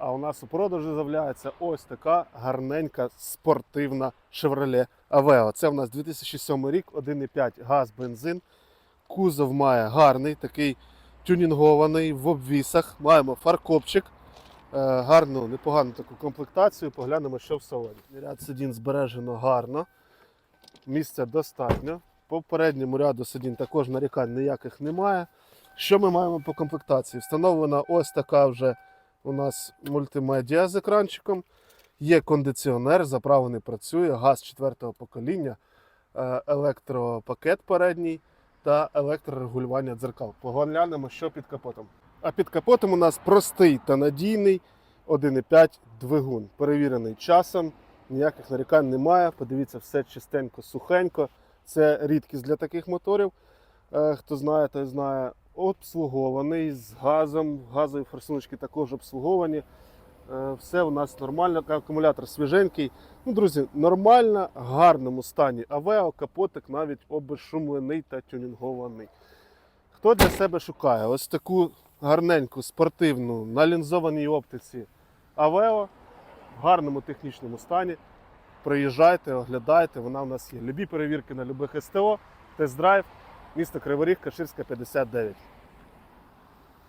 А у нас у продажі з'являється ось така гарненька спортивна Chevrolet Aveo. Це у нас 2007 рік, 1,5 газ, бензин. Кузов має гарний, такий тюнінгований в обвісах. Маємо фаркопчик, е, гарну, непогану таку комплектацію. Поглянемо, що в салоні. Ряд сидінь збережено гарно. Місця достатньо. По передньому ряду сидінь також нарікань ніяких немає. Що ми маємо по комплектації? Встановлена ось така вже у нас мультимедіа з екранчиком. Є кондиціонер, заправлений працює, газ четвертого покоління, е, електропакет передній та електрорегулювання дзеркал. Поглянемо, що під капотом. А під капотом у нас простий та надійний 1,5 двигун, перевірений часом, ніяких нарікань немає. Подивіться, все чистенько, сухенько. Це рідкість для таких моторів. Е, Хто знає, той знає. Обслугований з газом, газові форсуночки також обслуговані. Е, Все у нас нормально, акумулятор свіженький. Ну, друзі, нормально, в гарному стані. Авео, капотик навіть обезшумлений та тюнінгований. Хто для себе шукає ось таку гарненьку, спортивну, на лінзованій оптиці Авео в гарному технічному стані. Приїжджайте, оглядайте, вона у нас є. Любі перевірки на любих СТО, тест-драйв, місто Криворіг, Каширська, 59.